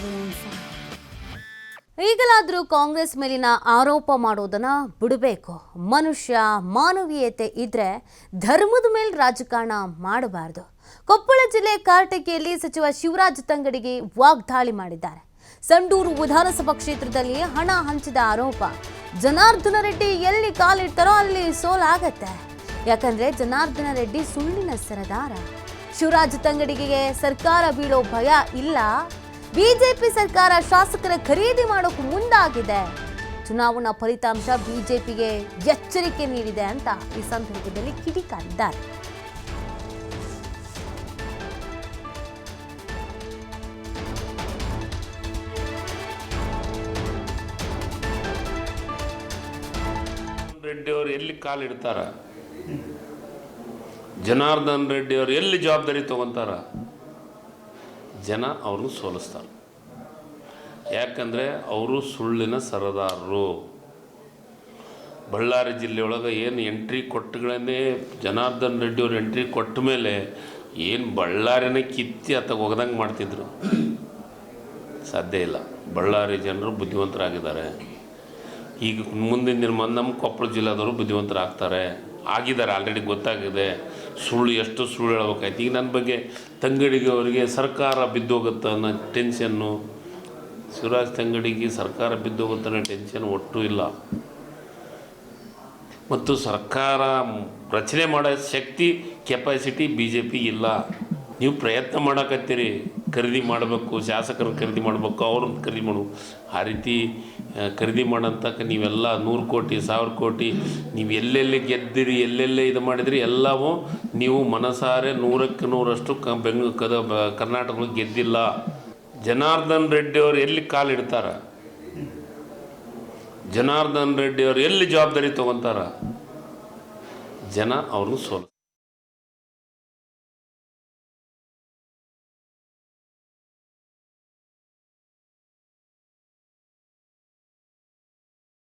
fine. ಈಗಲಾದರೂ ಕಾಂಗ್ರೆಸ್ ಮೇಲಿನ ಆರೋಪ ಮಾಡೋದನ್ನು ಬಿಡಬೇಕು. ಮನುಷ್ಯ ಮಾನವೀಯತೆ ಇದ್ರೆ ಧರ್ಮದ ಮೇಲೆ ರಾಜಕಾರಣ ಮಾಡಬಾರ್ದು. ಕೊಪ್ಪಳ ಜಿಲ್ಲೆ ಕಾರ್ಟಕಿಯಲ್ಲಿ ಸಚಿವ ಶಿವರಾಜ್ ತಂಗಡಿಗೆ ವಾಗ್ದಾಳಿ ಮಾಡಿದ್ದಾರೆ. ಸಂಡೂರು ವಿಧಾನಸಭಾ ಕ್ಷೇತ್ರದಲ್ಲಿ ಹಣ ಹಂಚಿದ ಆರೋಪ. ಜನಾರ್ದನ ರೆಡ್ಡಿ ಎಲ್ಲಿ ಕಾಲಿಡ್ತಾರೋ ಅಲ್ಲಿ ಸೋಲಾಗತ್ತೆ. ಯಾಕಂದ್ರೆ ಜನಾರ್ದನ ರೆಡ್ಡಿ ಸುಳ್ಳಿನ ಸರದಾರ. ಶಿವರಾಜ್ ತಂಗಡಿಗೆ ಸರ್ಕಾರ ಬೀಳೋ ಭಯ ಇಲ್ಲ. ಬಿಜೆಪಿ ಸರ್ಕಾರ ಶಾಸಕರ ಖರೀದಿ ಮಾಡೋಕೆ ಮುಂದಾಗಿದೆ. ಚುನಾವಣಾ ಫಲಿತಾಂಶ ಬಿಜೆಪಿಗೆ ಎಚ್ಚರಿಕೆ ನೀಡಿದೆ ಅಂತ ಈ ಸಂದರ್ಭದಲ್ಲಿ ಕಿಡಿಕಾರಿದ್ದಾರೆ. ರೆಡ್ಡಿ ಅವರು ಎಲ್ಲಿ ಕಾಲಿಡ್ತಾರ ಜನಾರ್ದನ್ ರೆಡ್ಡಿ ಅವರು ಎಲ್ಲಿ ಜವಾಬ್ದಾರಿ ತಗೊಂತಾರ? ಜನ ಅವ್ರನ್ನ ಸೋಲಿಸ್ತಾರೆ. ಯಾಕಂದರೆ ಅವರು ಸುಳ್ಳಿನ ಸರದಾರರು. ಬಳ್ಳಾರಿ ಜಿಲ್ಲೆಯೊಳಗೆ ಏನು ಎಂಟ್ರಿ ಕೊಟ್ಟಗಳನ್ನೇ ಜನಾರ್ದನ್ ರೆಡ್ಡಿ ಅವರು ಎಂಟ್ರಿ ಕೊಟ್ಟ ಮೇಲೆ ಏನು ಬಳ್ಳಾರಿನ ಕಿತ್ತಿ ಅತ್ತ ಹೋಗ್ದಂಗೆ ಮಾಡ್ತಿದ್ರು. ಸಾಧ್ಯ ಇಲ್ಲ. ಬಳ್ಳಾರಿ ಜನರು ಬುದ್ಧಿವಂತರಾಗಿದ್ದಾರೆ. ಈಗ ಮುಂದಿನ ದಿನ ನಮ್ಮ ಕೊಪ್ಪಳ ಜಿಲ್ಲಾದವರು ಬುದ್ಧಿವಂತರಾಗ್ತಾರೆ. ಆಗಿದ್ದಾರೆ ಆಲ್ರೆಡಿ ಗೊತ್ತಾಗಿದೆ. ಸುಳ್ಳು ಎಷ್ಟು ಸುಳ್ಳು ಹೇಳ್ಬೇಕಾಯ್ತು. ಈಗ ನನ್ನ ಬಗ್ಗೆ ತಂಗಡಿಗೆ ಅವರಿಗೆ ಸರ್ಕಾರ ಬಿದ್ದೋಗುತ್ತೆ ಅನ್ನೋ ಟೆನ್ಷನ್ನು ಶಿವರಾಜ್ ತಂಗಡಿಗೆ ಸರ್ಕಾರ ಬಿದ್ದೋಗುತ್ತೆ ಅನ್ನೋ ಟೆನ್ಷನ್ ಒಟ್ಟು ಇಲ್ಲ. ಮತ್ತು ಸರ್ಕಾರ ರಚನೆ ಮಾಡೋ ಶಕ್ತಿ ಕೆಪಾಸಿಟಿ ಬಿ ಜೆ ಪಿ ಇಲ್ಲ. ನೀವು ಪ್ರಯತ್ನ ಮಾಡಕತ್ತೀರಿ. ಖರೀದಿ ಮಾಡಬೇಕು, ಶಾಸಕರನ್ನ ಖರೀದಿ ಮಾಡಬೇಕು, ಅವ್ರನ್ನ ಖರೀದಿ ಮಾಡಬೇಕು ಆ ರೀತಿ ಖರೀದಿ ಮಾಡೋಂಥಕ್ಕೆ ನೀವೆಲ್ಲ ನೂರು ಕೋಟಿ, ಸಾವಿರ ಕೋಟಿ, ನೀವು ಎಲ್ಲೆಲ್ಲಿ ಗೆದ್ದಿರಿ, ಎಲ್ಲೆಲ್ಲಿ ಇದು ಮಾಡಿದಿರಿ, ಎಲ್ಲವೂ ನೀವು ಮನಸಾರೆ ನೂರಕ್ಕೆ ನೂರಷ್ಟು ಕ ಬೆಂಗ್ ಕದ ಕರ್ನಾಟಕದಲ್ಲಿ ಗೆದ್ದಿಲ್ಲ. ಜನಾರ್ದನ್ ರೆಡ್ಡಿ ಅವರು ಎಲ್ಲಿ ಕಾಲಿಡ್ತಾರ ಜನಾರ್ದನ್ ರೆಡ್ಡಿ ಅವರು ಎಲ್ಲಿ ಜವಾಬ್ದಾರಿ ತಗೊಂತಾರ? ಜನ ಅವ್ರನ್ನ ಸೋಲ್